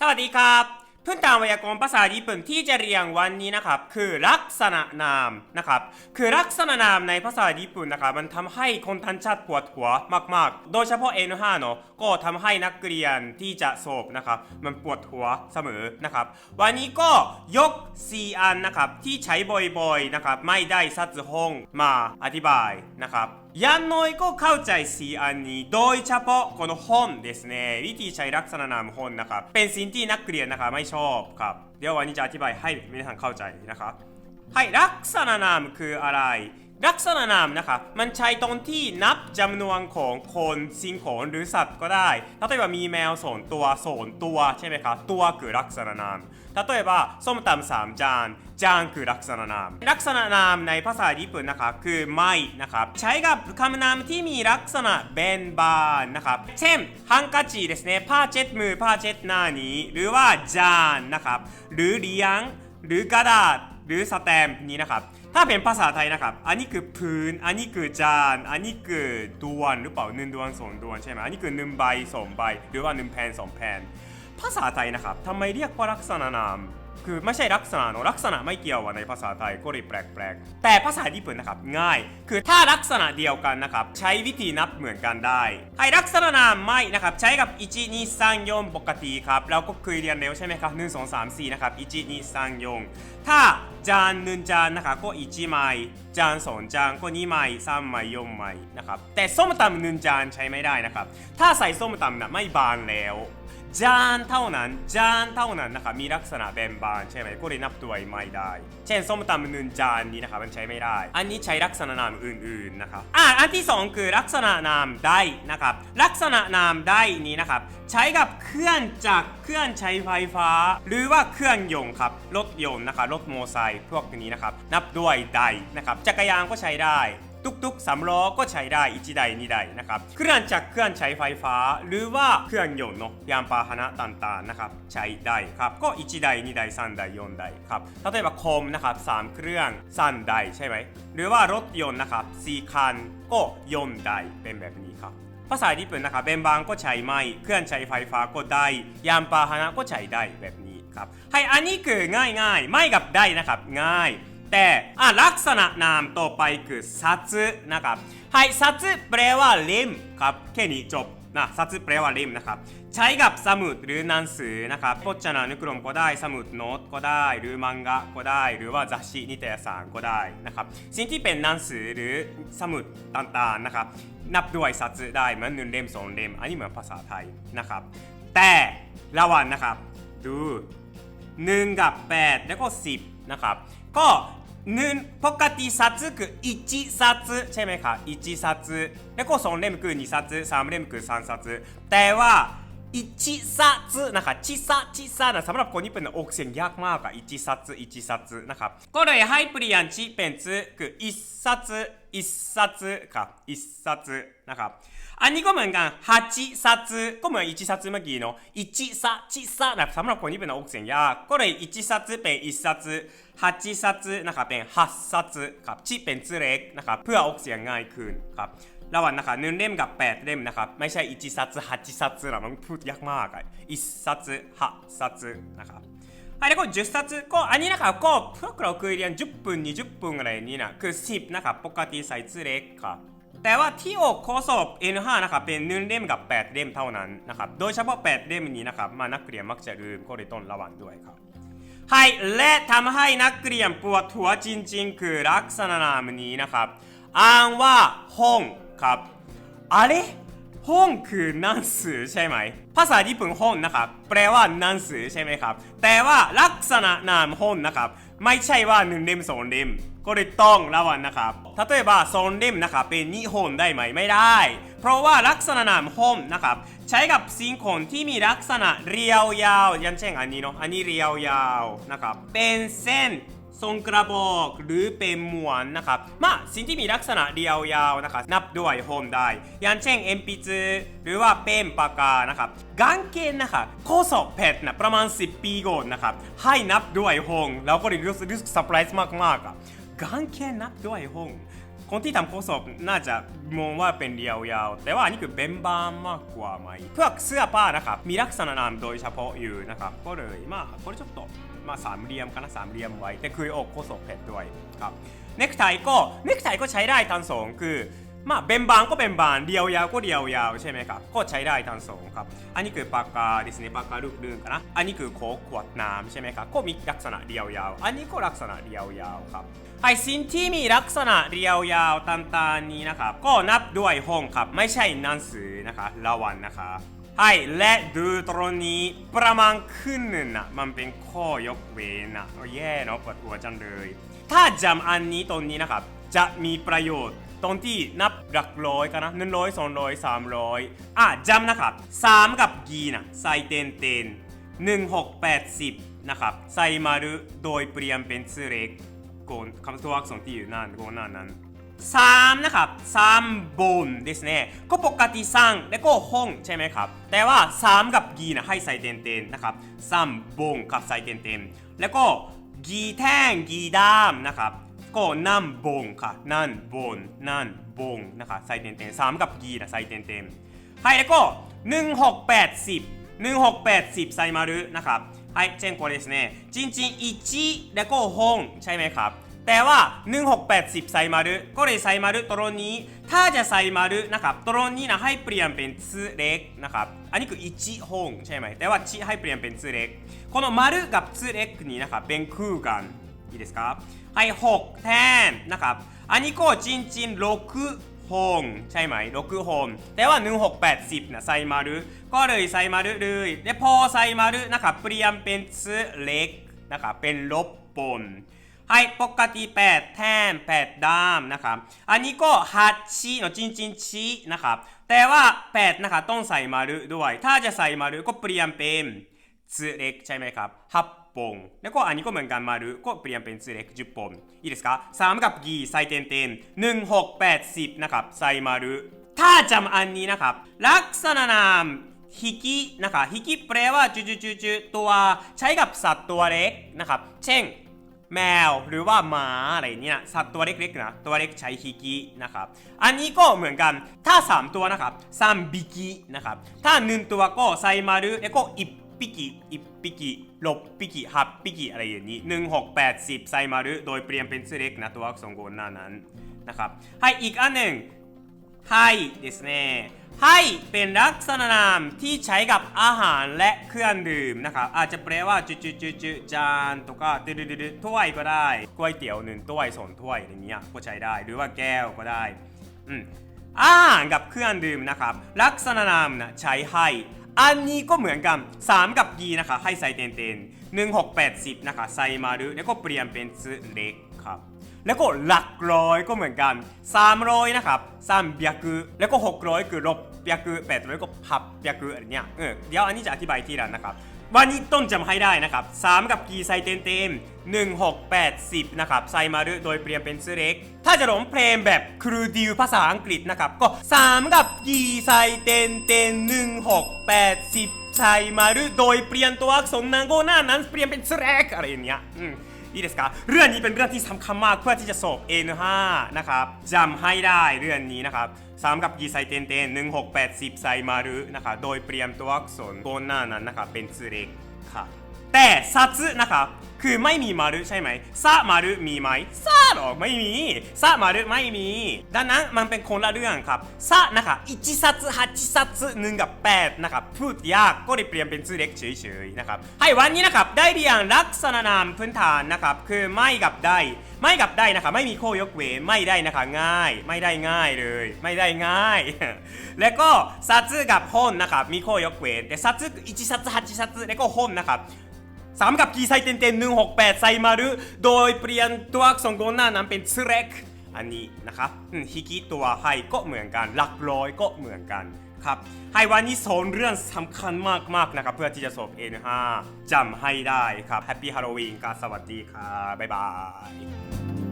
สวัสดีครับ พื้นฐานไวยากรณ์ภาษาญี่ปุ่นที่จะเรียงวันนี้นะครับ คือลักษณะนามนะครับ คือลักษณะนามในภาษาญี่ปุ่นนะครับ มันทำให้คนทันชาติปวดหัวมาก ๆ โดยเฉพาะ N5 เนอะก็ทำให้นักเรียนที่จะสอบนะครับ มันปวดหัวเสมอนะครับ วันนี้ก็ยก 4 อันนะครับที่ใช้บ่อย ๆ นะครับ ไม่ได้ซัดห้องมาอธิบายนะครับ อย่างน้อยก็เข้าใจสีอันนี้ โดยเฉพาะこの本ですねวิธีใช้ลักษณะนาม本นะครับ เป็นสิ่งที่นักเรียนนะครับไม่ชอบครับ เดี๋ยววันนี้จะอธิบายให้皆さんเข้าใจนะครับ はい ลักษณะนามคืออะไร ลักษณะนามนะครับ มันใช้ตรงที่นับจำนวนของคนสิ่งของหรือสัตว์ก็ได้例えばมีแมวสองตัวสองตัวใช่ไหมครับ ตัวคือลักษณะนาม 例えばส้มตำสามจาน จานคือลักษณะนาม ลักษณะนามในภาษาญี่ปุ่นนะครับคือไม่นะครับ ใช้กับคำนามที่มีลักษณะเบนบานนะครับ เช่นฮังกาจิですねผ้าเช็ดมือผ้าเช็ดหน้านี้ หรือว่าจานนะครับ หรือเลี้ยง หรือกระดาษ หรือสแตมป์นี้นะครับ ถ้าเป็นภาษาไทยนะครับ อันนี้คือพื้น อันนี้คือจาน อันนี้คือดวน หรือเปล่าหนึ่งดวนสองดวนใช่ไหมอันนี้คือหนึ่งใบสองใบ หรือว่าหนึ่งแผ่นสองแผ่นภาษาไทยนะครับทำไมเรียกว่าลักษณะนาม คือไม่ใช่ลักษณะนลักษณะไม่เกี่ยวว่าในภาษาไทยก็เลยแปลกๆ แต่ภาษาญี่ปุ่นนะครับง่าย คือถ้าลักษณะเดียวกันนะครับใช้วิธีนับเหมือนกันได้ให้ลักษณะนามไม่นะครับใช้กับ 1 2 3 4 ปกติครับเราก็เคยเรียนแล้วใช่ไหมครับ 1 2 3 4 นะครับ 1 2 3 4 ถ้าจานหนึ่งจานนะครับก็1ไม่จานสองจานก็2ไม้3ไม้4ไม่นะครับแต่ส้มตำหนึ่งจานใช้ไม่ได้นะครับถ้าใส่ส้มตำนะไม่บานแล้ว จานเท่านั้น จานเท่านั้นนะครับมีลักษณะแบนบานใช่ไหมก็เลยนับด้วยไม่ได้ เช่นส้มตำหนึ่งจานนี้นะครับมันใช้ไม่ได้ อันนี้ใช้ลักษณะนามอื่นๆนะครับอ่าอันที่สองคือลักษณะนามได้นะครับลักษณะนามได้นี้นะครับใช้กับเครื่องจักรเครื่องใช้ไฟฟ้า หรือว่าเครื่องยนต์ครับรถยนต์นะครับรถมอเตอร์ไซค์พวกนี้นะครับนับด้วยได้นะครับจักรยานก็ใช้ได้ ตุกตุกสามล้อก็ใช้ได้1台2台นะครับ เครื่องจักรเครื่องใช้ไฟฟ้า หรือว่าเครื่องยนต์เนาะยานพาหนะต่างๆนะครับ ใช้ได้ครับ ก็1台2台3台4台ครับ 例えばคอมนะครับ3เครื่อง3台ใช่ไหม หรือว่ารถยนต์นะครับ4คันก็4台เป็นแบบนี้ครับ ภาษาญี่ปุ่นนะครับเป็นบางก็ใช้ไม่เครื่องใช้ไฟฟ้าก็ได้ยานพาหนะก็ใช้ได้แบบนี้ครับให้อันนี้คือง่ายง่ายๆไม่กับได้นะครับง่าย แต่อะลักษณะนามต่อไปคือซัตสึนะครับให้ซัตสึแปลว่าเล่มครับแค่นี้จบนะซัตสึแปลว่าเล่มนะครับใช้กับสมุดหรือหนังสือนะครับพจนานุกรมก็ได้สมุดโน้ตก็ได้หรือมังงะก็ได้ หรือว่า雑誌นิตยสารก็ได้นะครับสิ่งที่เป็นหนังสือหรือสมุดต่างๆนะครับนับด้วยสัตว์ได้เหมือนหนึ่งเล่มสองเล่มอันนี้เหมือนภาษาไทยนะครับแต่ละวันนะครับดูหนึ่งกับแปดแล้วก็สิบนะครับ ก็ หนึ่งปกติสัตว์คือ1สัตว์ใช่ไหมครับ1สัตว์แล้วก็สองเล่มคือ2สัตว์สามเล่มคือ3สัตว์แต่ว่า อิชิซะซึนะครับชิซะชิซะนะสำหรับคนญี่ปุ่นออกเสียงยากมากอะอิชิซะซึอิชิซะซึนะครับก็เลยให้เปลี่ยนชิเป็นซึคืออิซะซึอิซะซึครับอิซะซึนะครับอัหนกันฮัชิซหน้าสำหรับคนญี่ปุ่นออกเสียงยากก็เลยอิชิซเป็นอิซะซึฮัชิซะซึสับเป็นฮัเป็นซึเล็กนะครับเพื่อออกเสียงง่ายขึ้นครับ ระหว่างนะครับหนึ่งเล่มกับ 8 เล่มนะครับไม่ใช่1冊8冊นะมันพูดยากมากอะ1冊8冊นะครับ はい、แล้วก็10冊ก็อันนี้นะครับก็พวกเราเคยเรียน10分20分อะไรนี่นะคือ10นะครับปกติใส่ชื่อเล็กครับ แต่ว่าที่ออกข้อสอบ N5 นะครับเป็นหนึ่งเล่มกับ 8 เล่มเท่านั้นนะครับ โดยเฉพาะ 8 เล่มนี้นะครับ มานักเรียนมักจะลืมก็เลยต้องระวังด้วยครับ はい และทำให้นักเรียนปวดหัวจริงๆ คือลักษณะนามนี้นะครับอ่านว่าห้อง ครับあれห้องคือหนังสือใช่ไหม ภาษาญี่ปุ่นห้องนะครับ แปลว่าหนังสือใช่ไหมครับ แต่ว่าลักษณะนามห้องนะครับ ไม่ใช่ว่าหนึ่งเล่มสองเล่มก็เลยต้องระวังนะครับ例えばสองเล่มนะครับเป็นนิฮอนได้ไหมไม่ได้ เพราะว่าลักษณะนามห้องนะครับ ใช้กับสิ่งของที่มีลักษณะเรียวยาวอย่างเช่นอันนี้เนาะอันนี้เรียวยาวนะครับ เป็นเส้น ทรงกระบอกหรือเป็นมวนนะครับมาสิ่งที่มีลักษณะเดียวยาวนะครับนับด้วยโฮมได้อย่างเช่นเอ็มปิจหรือว่าเป็นปากกานะครับกางเกงนะครับข้อสอบแพทนะประมาณ 10 ปีก่อนนะครับให้นับด้วยโฮงแล้วก็รู้รู้สึกเซอร์ไพรส์มากๆอะกางเกงนับด้วยโฮง คนที่ทำข้อสอบน่าจะมองว่าเป็นเรียวยาวแต่ว่าอันนี้คือเบนบานมากกว่าไหมเพื่อเสื้อผ้านะครับมีลักษณะนามโดยเฉพาะอยู่นะครับก็เลยมาこれちょっとมาสามเหลี่ยมกันนะสามเหลี่ยมไว้ แต่คือออกข้อสอบเพชรด้วยครับเนคไทก็เนคไทก็ใช้ได้ทั้งสองคือ มาเบนบานก็เบนบานเดียวยาวก็เดียวยาวใช่ไหมครับก็ใช้ได้ทั้งสองครับอันนี้คือปากกาですねปากกาลูกดึงกันนะอันนี้คือโคกขวดน้ำใช่ไหมครับก็มีลักษณะเดียวยาวอันนี้ก็ลักษณะเดียวยาวครับ はいสิ่งที่มีลักษณะเรียวยาวต่างๆนี้นะครับ ก็นับด้วยห้องครับ ไม่ใช่หนังสือนะคะระวังนะคะはいและดูตรงนี้ประมาณครึ่งหนึ่งนะมันเป็นข้อยกเว้นนะโอ้แย่เนาะปวดหัวจังเลย ถ้าจำอันนี้ตรงนี้นะครับ จะมีประโยชน์ ตรงที่นับหลักร้อยกันนะหนึ่งร้อยสองร้อยสามร้อยอ่ะจำนะครับสามกับกีนะใส่เต็นเต็นหนึ่งหกแปดสิบนะครับใส่มาるโดยเปลี่ยนเป็นชื่อเล็ก ก่อนคำตัวอักษรที่อยู่นั่นก่อนหน้านั้นสามนะครับสามบนですねก็ปกติสั่งและก็ห้องใช่ไหมครับ แต่ว่าสามกับกีนะให้ใส่เต็นเต็นนะครับสามบนกับใส่เต็นเต็นแล้วก็กีแท่งกีดามนะครับ ก็นั่นบงค่ะนั่นบนนั่นบงนะครับใส่เต็นเต็นสามกับกีนะใส่เต็นเต็นはいแล้วก็1680 1680ใส่มาるนะครับはいเช่นこれですねจริงๆ1แล้วก็ห้องใช่ไหมครับ แต่ว่า 1680 ใส่มาるก็เลยใส่มาるตรงนี้ ถ้าจะใส่มาるนะครับตรงนี้นะให้เปลี่ยนเป็นชื่อเล็กนะครับ อันนี้คือ1ห้องใช่ไหม แต่ว่า1ให้เปลี่ยนเป็นชื่อเล็ก この丸กับชื่อเล็กนี้นะครับเป็นคู่กัน いいですかはい6แทนนะครับ อันนี้ก็จริงๆ6ห้องใช่ไหม6ห้องแต่ว่า 1680นะใส่มาるก็เลยใส่มาるเลยและพอใส่มาるนะครับเปลี่ยนเป็นชื่อเล็กนะครับเป็นลบปน はいปกติ8แท่น8ด้ามนะครับ อันนี้ก็8のจริงๆชีนะครับ แต่ว่า 8 นะครับต้องใส่มาるด้วย ถ้าจะใส่มาるก็เปลี่ยนเป็นชื่อเล็กใช่ไหมครับ8 本แล้วก็อันนี้ก็เหมือนกันมาるก็เปลี่ยนเป็นชื่อเล็ก10本いいですか3กับกีใส่เต็มเต็ม1 6 8 0นะครับใส่มาるถ้าจำอันนี้นะครับ ลักษณะนาม ฮิกินะครับฮิกิแปลว่าจุจุจุจุตัวใช้กับสัตว์ตัวเล็กนะครับ เช่น แมวหรือว่าหมาอะไรเนี่ยสัตว์ตัวเล็กๆนะตัวเล็กใช้ฮิกินะครับ อันนี้ก็เหมือนกันถ้า 3 ตัวนะครับซัมบิกินะครับ ถ้าหนึ่งตัวก็ไซมารุแล้วก็อิ ปปิกิอิปปิกิลบปิกิฮับปิกิอะไรอย่างนี้1 6 8 0ไซมารุโดยเปลี่ยนเป็นชื่อเล็กนะตัวอักษรโกนหน้านั้นนะครับให้อีกอันหนึ่ง ให้ですねให้เป็นลักษณะนามที่ใช้กับอาหารและเครื่องดื่มนะครับ อาจจะแปลว่าจุจุจุจุจานとかดืดดถ้วยก็ได้ก๋วยเตี๋ยวหนึ่งถ้วยสองถ้วยอย่างเงี้ยก็ใช้ได้ หรือว่าแก้วก็ได้อืมอาหารกับเครื่องดื่มนะครับ ลักษณะนามนะใช้ให้ อันนี้ก็เหมือนกัน 3 กับกีนะคะให้ใส่เต็นเต็นหนึ่งหกแปดสิบนะคะใส่มารุแล้วก็เปลี่ยนเป็นซื้อเล็กครับแล้วก็หลักร้อยก็เหมือนกัน 300 นะครับ300แล้วก็ 600คือลบ800 800ก็พับ800อะไรเนี่ยเออเดี๋ยวอันนี้จะอธิบายทีหลังนะครับ วันนี้ต้องจำให้ได้นะครับ 3 กับกีไซเต็มเต็ม1680 นะครับ ไซมารุโดยเปลี่ยนเป็นชื่อเล็ก ถ้าจะร้องเพลงแบบครูดิวภาษาอังกฤษนะครับ ก็ 3 กับกีไซเต็มเต็ม1 6 8 10ใส่มารุโดยเปลี่ยนตัวอักษรนางโกหน้านั้นเปลี่ยนเป็นชื่อเล็กอะไรอย่างเงี้ยอืม いいですかเรื่องนี้เป็นเรื่องที่สำคัญมากเพื่อที่จะสอบ N5 นะครับจำให้ได้เรื่องนี้นะครับสามกับกีไซเตนเตนหนึ่งหกแปดสิบไซมารุนะครับโดยเปลี่ยนตัวอักษรโกนหน้านั้นนะครับเป็นชื่อเล็กครับ แต่ซัตสึนะครับคือไม่มีมารุใช่ไหมซามารุมีไหมซาหรอไม่มีซามารุไม่มี ดังนั้นมันเป็นคนละเรื่องครับซานะครับอิจิซัตสึฮัจิซัตสึหนึ่งกับแปดนะครับพูดยากก็เลยเปลี่ยนเป็นชื่อเล็กเฉยๆนะครับให้วันนี้นะครับได้เรียงลักษณะนามพื้นฐานนะครับคือไม่กับได้ไม่กับได้นะครับไม่มีข้อยกเว้นไม่ได้นะคะง่าย ไม่ได้ง่ายเลย ไม่ได้ง่าย แล้วก็ซัตสึกับฮอนนะครับมีข้อยกเว้นแต่ซัตสึอิจิซัตสึฮัจิซัตสึแล้วก็ฮอนนะครับ สามกับกีไซเต็นเต็นหนึ่งหกแปดไซมารุโดยเปลี่ยนตัวอักษรโกนหน้านั้นเป็นสเรกอันนี้นะครับฮิกิตัวไฮก็เหมือนกันหลักร้อยก็เหมือนกันครับไฮวันนี้สอนเรื่องสำคัญมากๆนะครับ เพื่อที่จะสอบ N5 จำให้ได้ครับแฮปปี้ฮาโลวีนครับสวัสดีครับบ๊ายบาย